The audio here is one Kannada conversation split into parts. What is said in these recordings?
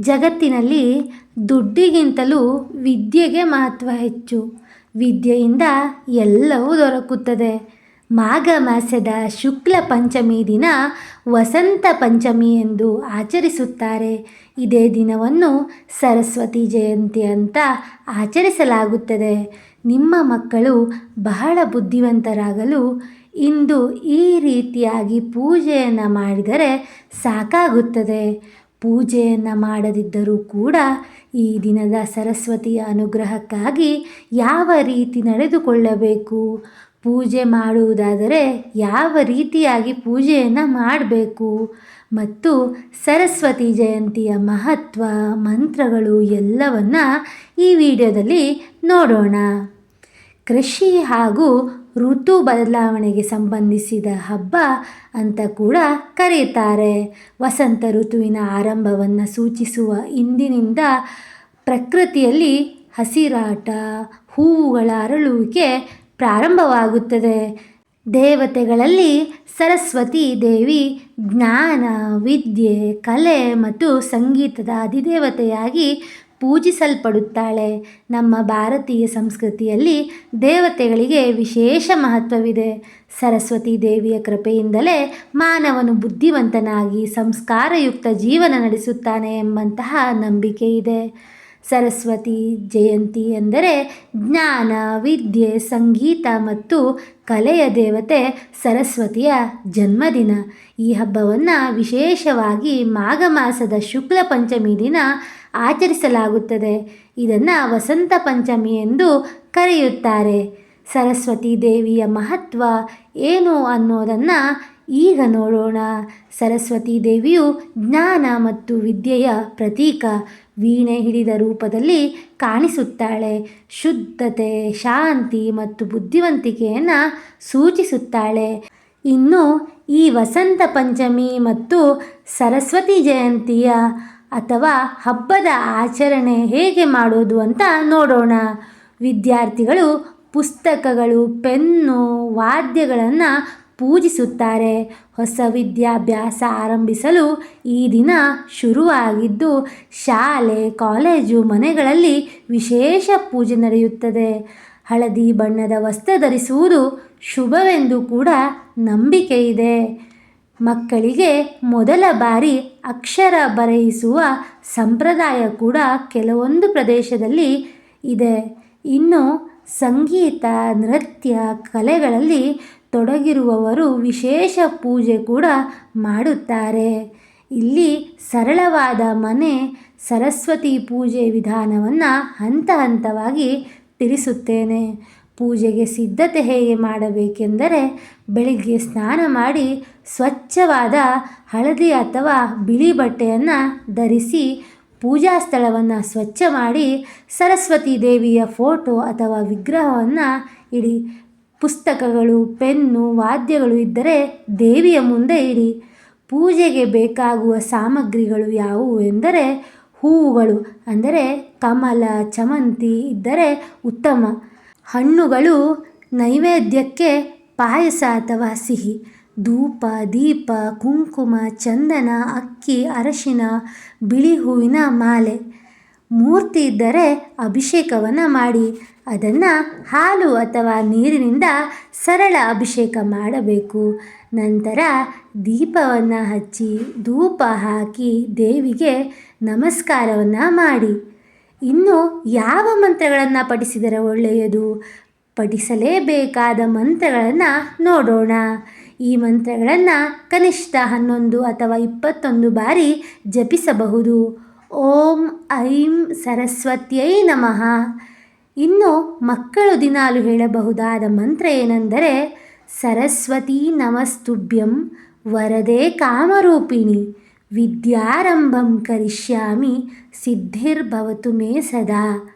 ಜಗತ್ತಿನಲ್ಲಿ ದುಡ್ಡಿಗಿಂತಲೂ ವಿದ್ಯೆಗೆ ಮಹತ್ವ ಹೆಚ್ಚು. ವಿದ್ಯೆಯಿಂದ ಎಲ್ಲವೂ ದೊರಕುತ್ತದೆ. ಮಾಘ ಮಾಸದ ಶುಕ್ಲ ಪಂಚಮಿ ದಿನ ವಸಂತ ಪಂಚಮಿ ಎಂದು ಆಚರಿಸುತ್ತಾರೆ. ಇದೇ ದಿನವನ್ನು ಸರಸ್ವತಿ ಜಯಂತಿ ಅಂತ ಆಚರಿಸಲಾಗುತ್ತದೆ. ನಿಮ್ಮ ಮಕ್ಕಳು ಬಹಳ ಬುದ್ಧಿವಂತರಾಗಲು ಇಂದು ಈ ರೀತಿಯಾಗಿ ಪೂಜೆಯನ್ನು ಮಾಡಿದರೆ ಸಾಕಾಗುತ್ತದೆ. ಪೂಜೆಯನ್ನು ಮಾಡದಿದ್ದರೂ ಕೂಡ ಈ ದಿನದ ಸರಸ್ವತಿಯ ಅನುಗ್ರಹಕ್ಕಾಗಿ ಯಾವ ರೀತಿ ನಡೆದುಕೊಳ್ಳಬೇಕು? ಪೂಜೆ ಮಾಡುವುದಾದರೆ ಯಾವ ರೀತಿಯಾಗಿ ಪೂಜೆಯನ್ನು ಮಾಡಬೇಕು? ಮತ್ತು ಸರಸ್ವತಿ ಜಯಂತಿಯ ಮಹತ್ವ, ಮಂತ್ರಗಳು ಎಲ್ಲವನ್ನು ಈ ವಿಡಿಯೋದಲ್ಲಿ ನೋಡೋಣ. ಕೃಷಿ ಹಾಗೂ ಋತು ಬದಲಾವಣೆಗೆ ಸಂಬಂಧಿಸಿದ ಹಬ್ಬ ಅಂತ ಕೂಡ ಕರೆಯುತ್ತಾರೆ. ವಸಂತ ಋತುವಿನ ಆರಂಭವನ್ನು ಸೂಚಿಸುವ ಇಂದಿನಿಂದ ಪ್ರಕೃತಿಯಲ್ಲಿ ಹಸಿರಾಟ, ಹೂವುಗಳ ಅರಳುವಿಕೆ ಪ್ರಾರಂಭವಾಗುತ್ತದೆ. ದೇವತೆಗಳಲ್ಲಿ ಸರಸ್ವತಿ ದೇವಿ ಜ್ಞಾನ, ವಿದ್ಯೆ, ಕಲೆ ಮತ್ತು ಸಂಗೀತದ ಅಧಿದೇವತೆಯಾಗಿ ಪೂಜಿಸಲ್ಪಡುತ್ತಾಳೆ. ನಮ್ಮ ಭಾರತೀಯ ಸಂಸ್ಕೃತಿಯಲ್ಲಿ ದೇವತೆಗಳಿಗೆ ವಿಶೇಷ ಮಹತ್ವವಿದೆ. ಸರಸ್ವತಿ ದೇವಿಯ ಕೃಪೆಯಿಂದಲೇ ಮಾನವನು ಬುದ್ಧಿವಂತನಾಗಿ ಸಂಸ್ಕಾರಯುಕ್ತ ಜೀವನ ನಡೆಸುತ್ತಾನೆ ಎಂಬಂತಹ ನಂಬಿಕೆ ಇದೆ. ಸರಸ್ವತಿ ಜಯಂತಿ ಎಂದರೆ ಜ್ಞಾನ, ವಿದ್ಯೆ, ಸಂಗೀತ ಮತ್ತು ಕಲೆಯ ದೇವತೆ ಸರಸ್ವತಿಯ ಜನ್ಮದಿನ. ಈ ಹಬ್ಬವನ್ನು ವಿಶೇಷವಾಗಿ ಮಾಘ ಮಾಸದ ಶುಕ್ಲ ಪಂಚಮಿ ದಿನ ಆಚರಿಸಲಾಗುತ್ತದೆ. ಇದನ್ನು ವಸಂತ ಪಂಚಮಿ ಎಂದು ಕರೆಯುತ್ತಾರೆ. ಸರಸ್ವತಿ ದೇವಿಯ ಮಹತ್ವ ಏನು ಅನ್ನೋದನ್ನು ಈಗ ನೋಡೋಣ. ಸರಸ್ವತಿ ದೇವಿಯು ಜ್ಞಾನ ಮತ್ತು ವಿದ್ಯೆಯ ಪ್ರತೀಕ. ವೀಣೆ ಹಿಡಿದ ರೂಪದಲ್ಲಿ ಕಾಣಿಸುತ್ತಾಳೆ. ಶುದ್ಧತೆ, ಶಾಂತಿ ಮತ್ತು ಬುದ್ಧಿವಂತಿಕೆಯನ್ನು ಸೂಚಿಸುತ್ತಾಳೆ. ಇನ್ನು ಈ ವಸಂತ ಪಂಚಮಿ ಮತ್ತು ಸರಸ್ವತಿ ಜಯಂತಿಯ ಅಥವಾ ಹಬ್ಬದ ಆಚರಣೆ ಹೇಗೆ ಮಾಡೋದು ಅಂತ ನೋಡೋಣ. ವಿದ್ಯಾರ್ಥಿಗಳು ಪುಸ್ತಕಗಳು, ಪೆನ್ನು, ವಾದ್ಯಗಳನ್ನು ಪೂಜಿಸುತ್ತಾರೆ. ಹೊಸ ವಿದ್ಯಾಭ್ಯಾಸ ಆರಂಭಿಸಲು ಈ ದಿನ ಶುರುವಾಗಿದ್ದು, ಶಾಲೆ, ಕಾಲೇಜು, ಮನೆಗಳಲ್ಲಿ ವಿಶೇಷ ಪೂಜೆ ನಡೆಯುತ್ತದೆ. ಹಳದಿ ಬಣ್ಣದ ವಸ್ತ್ರ ಧರಿಸುವುದು ಶುಭವೆಂದು ಕೂಡ ನಂಬಿಕೆ ಇದೆ. ಮಕ್ಕಳಿಗೆ ಮೊದಲ ಬಾರಿ ಅಕ್ಷರ ಬರೆಯಿಸುವ ಸಂಪ್ರದಾಯ ಕೂಡ ಕೆಲವೊಂದು ಪ್ರದೇಶದಲ್ಲಿ ಇದೆ. ಇನ್ನು ಸಂಗೀತ, ನೃತ್ಯ, ಕಲೆಗಳಲ್ಲಿ ತೊಡಗಿರುವವರು ವಿಶೇಷ ಪೂಜೆ ಕೂಡ ಮಾಡುತ್ತಾರೆ. ಇಲ್ಲಿ ಸರಳವಾದ ಮನೆ, ಸರಸ್ವತಿ ಪೂಜೆ ವಿಧಾನವನ್ನು ಹಂತ ಹಂತವಾಗಿ ತಿಳಿಸುತ್ತೇನೆ. ಪೂಜೆಗೆ ಸಿದ್ಧತೆ ಹೇಗೆ ಮಾಡಬೇಕೆಂದರೆ, ಬೆಳಿಗ್ಗೆ ಸ್ನಾನ ಮಾಡಿ ಸ್ವಚ್ಛವಾದ ಹಳದಿ ಅಥವಾ ಬಿಳಿ ಬಟ್ಟೆಯನ್ನು ಧರಿಸಿ ಪೂಜಾ ಸ್ಥಳವನ್ನು ಸ್ವಚ್ಛ ಮಾಡಿ ಸರಸ್ವತಿ ದೇವಿಯ ಫೋಟೋ ಅಥವಾ ವಿಗ್ರಹವನ್ನು ಇಡಿ. ಪುಸ್ತಕಗಳು, ಪೆನ್ನು, ವಾದ್ಯಗಳು ಇದ್ದರೆ ದೇವಿಯ ಮುಂದೆ ಇಡಿ. ಪೂಜೆಗೆ ಬೇಕಾಗುವ ಸಾಮಗ್ರಿಗಳು ಯಾವುವು ಎಂದರೆ ಹೂವುಗಳು, ಅಂದರೆ ಕಮಲ, ಚಮಂತಿ ಇದ್ದರೆ ಉತ್ತಮ. ಹಣ್ಣುಗಳು ನೈವೇದ್ಯಕ್ಕೆ ಪಾಯಸ ಅಥವಾ ಸಿಹಿ. ಧೂಪ, ದೀಪ, ಕುಂಕುಮ, ಚಂದನ, ಅಕ್ಕಿ, ಅರಶಿನ, ಬಿಳಿ ಹೂವಿನ ಮಾಲೆ. ಮೂರ್ತಿ ಇದ್ದರೆ ಅಭಿಷೇಕವನ್ನು ಮಾಡಿ. ಅದನ್ನು ಹಾಲು ಅಥವಾ ನೀರಿನಿಂದ ಸರಳ ಅಭಿಷೇಕ ಮಾಡಬೇಕು. ನಂತರ ದೀಪವನ್ನು ಹಚ್ಚಿ, ಧೂಪ ಹಾಕಿ ದೇವಿಗೆ ನಮಸ್ಕಾರವನ್ನು ಮಾಡಿ. ಇನ್ನು ಯಾವ ಮಂತ್ರಗಳನ್ನು ಪಠಿಸಿದರೆ ಒಳ್ಳೆಯದು? ಪಠಿಸಲೇಬೇಕಾದ ಮಂತ್ರಗಳನ್ನು ನೋಡೋಣ. ಈ ಮಂತ್ರಗಳನ್ನು ಕನಿಷ್ಠ ಹನ್ನೊಂದು ಅಥವಾ ಇಪ್ಪತ್ತೊಂದು ಬಾರಿ ಜಪಿಸಬಹುದು. ಓಂ ಐಂ ಸರಸ್ವತ್ಯೈ ನಮಃ. ಇನ್ನು ಮಕ್ಕಳು ದಿನಾಲು ಹೇಳಬಹುದಾದ ಮಂತ್ರ ಏನೆಂದರೆ, ಸರಸ್ವತಿ ನಮಸ್ತುಭ್ಯಂ ವರದೆ ಕಾಮರೂಪಿಣಿ ವಿದ್ಯಾರಂಭಂ ಕರಿಷ್ಯಾಮಿ ಸಿದ್ಧಿರ್ಭವತು ಮೇ ಸದಾ.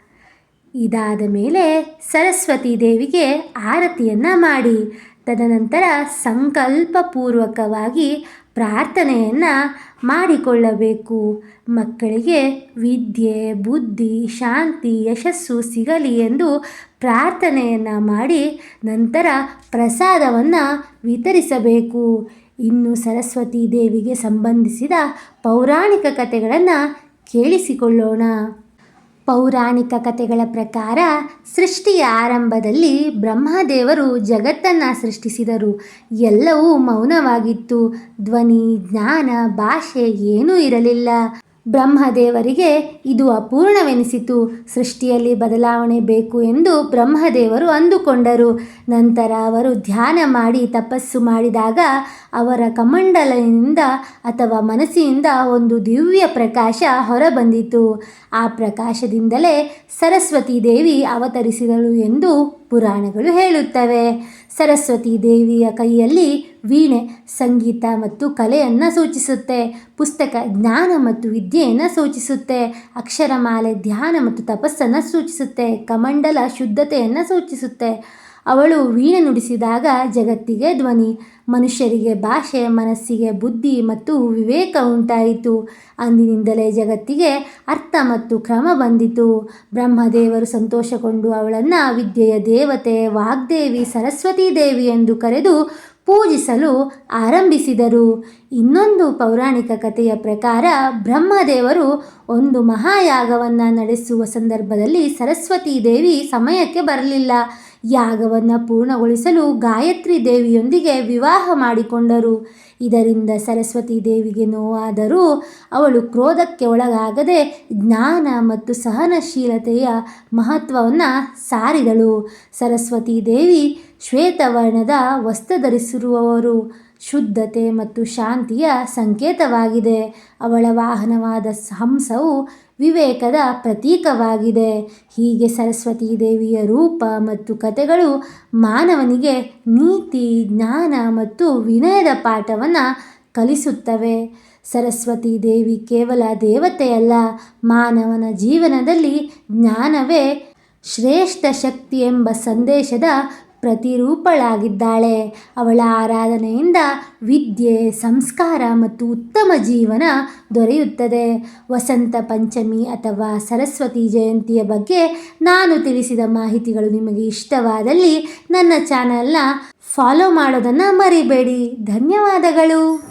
ಇದಾದ ಮೇಲೆ ಸರಸ್ವತಿ ದೇವಿಗೆ ಆರತಿಯನ್ನು ಮಾಡಿ. ತದನಂತರ ಸಂಕಲ್ಪಪೂರ್ವಕವಾಗಿ ಪ್ರಾರ್ಥನೆಯನ್ನು ಮಾಡಿಕೊಳ್ಳಬೇಕು. ಮಕ್ಕಳಿಗೆ ವಿದ್ಯೆ, ಬುದ್ಧಿ, ಶಾಂತಿ, ಯಶಸ್ಸು ಸಿಗಲಿ ಎಂದು ಪ್ರಾರ್ಥನೆಯನ್ನು ಮಾಡಿ ನಂತರ ಪ್ರಸಾದವನ್ನು ವಿತರಿಸಬೇಕು. ಇನ್ನು ಸರಸ್ವತಿ ದೇವಿಗೆ ಸಂಬಂಧಿಸಿದ ಪೌರಾಣಿಕ ಕಥೆಗಳನ್ನು ಕೇಳಿಸಿಕೊಳ್ಳೋಣ. ಪೌರಾಣಿಕ ಕಥೆಗಳ ಪ್ರಕಾರ ಸೃಷ್ಟಿಯ ಆರಂಭದಲ್ಲಿ ಬ್ರಹ್ಮದೇವರು ಜಗತ್ತನ್ನು ಸೃಷ್ಟಿಸಿದರು. ಎಲ್ಲವೂ ಮೌನವಾಗಿತ್ತು. ಧ್ವನಿ, ಜ್ಞಾನ, ಭಾಷೆ ಏನೂ ಇರಲಿಲ್ಲ. ಬ್ರಹ್ಮದೇವರಿಗೆ ಇದು ಅಪೂರ್ಣವೆನಿಸಿತು. ಸೃಷ್ಟಿಯಲ್ಲಿ ಬದಲಾವಣೆ ಬೇಕು ಎಂದು ಬ್ರಹ್ಮದೇವರು ಅಂದುಕೊಂಡರು. ನಂತರ ಅವರು ಧ್ಯಾನ ಮಾಡಿ ತಪಸ್ಸು ಮಾಡಿದಾಗ ಅವರ ಕಮಂಡಲದಿಂದ ಅಥವಾ ಮನಸ್ಸಿನಿಂದ ಒಂದು ದಿವ್ಯ ಪ್ರಕಾಶ ಹೊರಬಂದಿತು. ಆ ಪ್ರಕಾಶದಿಂದಲೇ ಸರಸ್ವತಿ ದೇವಿ ಅವತರಿಸಿದಳು ಎಂದು ಪುರಾಣಗಳು ಹೇಳುತ್ತವೆ. ಸರಸ್ವತಿ ದೇವಿಯ ಕೈಯಲ್ಲಿ ವೀಣೆ, ಸಂಗೀತ ಮತ್ತು ಕಲೆಯನ್ನು ಸೂಚಿಸುತ್ತೆ. ಪುಸ್ತಕ ಜ್ಞಾನ ಮತ್ತು ವಿದ್ಯೆಯನ್ನು ಸೂಚಿಸುತ್ತೆ. ಅಕ್ಷರಮಾಲೆ ಧ್ಯಾನ ಮತ್ತು ತಪಸ್ಸನ್ನು ಸೂಚಿಸುತ್ತೆ. ಕಮಂಡಲ ಶುದ್ಧತೆಯನ್ನು ಸೂಚಿಸುತ್ತೆ. ಅವಳು ವೀಣೆ ನುಡಿಸಿದಾಗ ಜಗತ್ತಿಗೆ ಧ್ವನಿ. ಮನುಷ್ಯರಿಗೆ ಭಾಷೆ, ಮನಸ್ಸಿಗೆ ಬುದ್ಧಿ ಮತ್ತು ವಿವೇಕ ಉಂಟಾಯಿತು. ಅಂದಿನಿಂದಲೇ ಜಗತ್ತಿಗೆ ಅರ್ಥ ಮತ್ತು ಕ್ರಮ ಬಂದಿತು. ಬ್ರಹ್ಮದೇವರು ಸಂತೋಷಗೊಂಡು ಅವಳನ್ನು ವಿದ್ಯೆಯ ದೇವತೆ ವಾಗ್ದೇವಿ ಸರಸ್ವತೀ ದೇವಿ ಎಂದು ಕರೆದು ಪೂಜಿಸಲು ಆರಂಭಿಸಿದರು. ಇನ್ನೊಂದು ಪೌರಾಣಿಕ ಕಥೆಯ ಪ್ರಕಾರ ಬ್ರಹ್ಮದೇವರು ಒಂದು ಮಹಾಯಾಗವನ್ನು ನಡೆಸುವ ಸಂದರ್ಭದಲ್ಲಿ ಸರಸ್ವತೀ ದೇವಿ ಸಮಯಕ್ಕೆ ಬರಲಿಲ್ಲ. ಯಾಗವನ್ನು ಪೂರ್ಣಗೊಳಿಸಲು ಗಾಯತ್ರಿ ದೇವಿಯೊಂದಿಗೆ ವಿವಾಹ ಮಾಡಿಕೊಂಡರು. ಇದರಿಂದ ಸರಸ್ವತಿ ದೇವಿಗೆ ನೋವಾದರೂ ಅವಳು ಕ್ರೋಧಕ್ಕೆ ಒಳಗಾಗದೆ ಜ್ಞಾನ ಮತ್ತು ಸಹನಶೀಲತೆಯ ಮಹತ್ವವನ್ನು ಸಾರಿದಳು. ಸರಸ್ವತಿ ದೇವಿ ಶ್ವೇತವರ್ಣದ ವಸ್ತ್ರ ಧರಿಸಿರುವವರು ಶುದ್ಧತೆ ಮತ್ತು ಶಾಂತಿಯ ಸಂಕೇತವಾಗಿದೆ. ಅವಳ ವಾಹನವಾದ ಹಂಸವು ವಿವೇಕದ ಪ್ರತೀಕವಾಗಿದೆ. ಹೀಗೆ ಸರಸ್ವತೀ ದೇವಿಯ ರೂಪ ಮತ್ತು ಕಥೆಗಳು ಮಾನವನಿಗೆ ನೀತಿ, ಜ್ಞಾನ ಮತ್ತು ವಿನಯದ ಪಾಠವನ್ನು ಕಲಿಸುತ್ತವೆ. ಸರಸ್ವತಿ ದೇವಿ ಕೇವಲ ದೇವತೆಯಲ್ಲ ಮಾನವನ ಜೀವನದಲ್ಲಿ ಜ್ಞಾನವೇ ಶ್ರೇಷ್ಠ ಶಕ್ತಿ ಎಂಬ ಸಂದೇಶದ ಪ್ರತಿರೂಪಳಾಗಿದ್ದಾಳೆ. ಅವಳ ಆರಾಧನೆಯಿಂದ ವಿದ್ಯೆ, ಸಂಸ್ಕಾರ ಮತ್ತು ಉತ್ತಮ ಜೀವನ ದೊರೆಯುತ್ತದೆ. ವಸಂತ ಪಂಚಮಿ ಅಥವಾ ಸರಸ್ವತಿ ಜಯಂತಿಯ ಬಗ್ಗೆ ನಾನು ತಿಳಿಸಿದ ಮಾಹಿತಿಗಳು ನಿಮಗೆ ಇಷ್ಟವಾದಲ್ಲಿ ನನ್ನ ಚಾನಲ್ನ ಫಾಲೋ ಮಾಡೋದನ್ನು ಮರಿಬೇಡಿ. ಧನ್ಯವಾದಗಳು.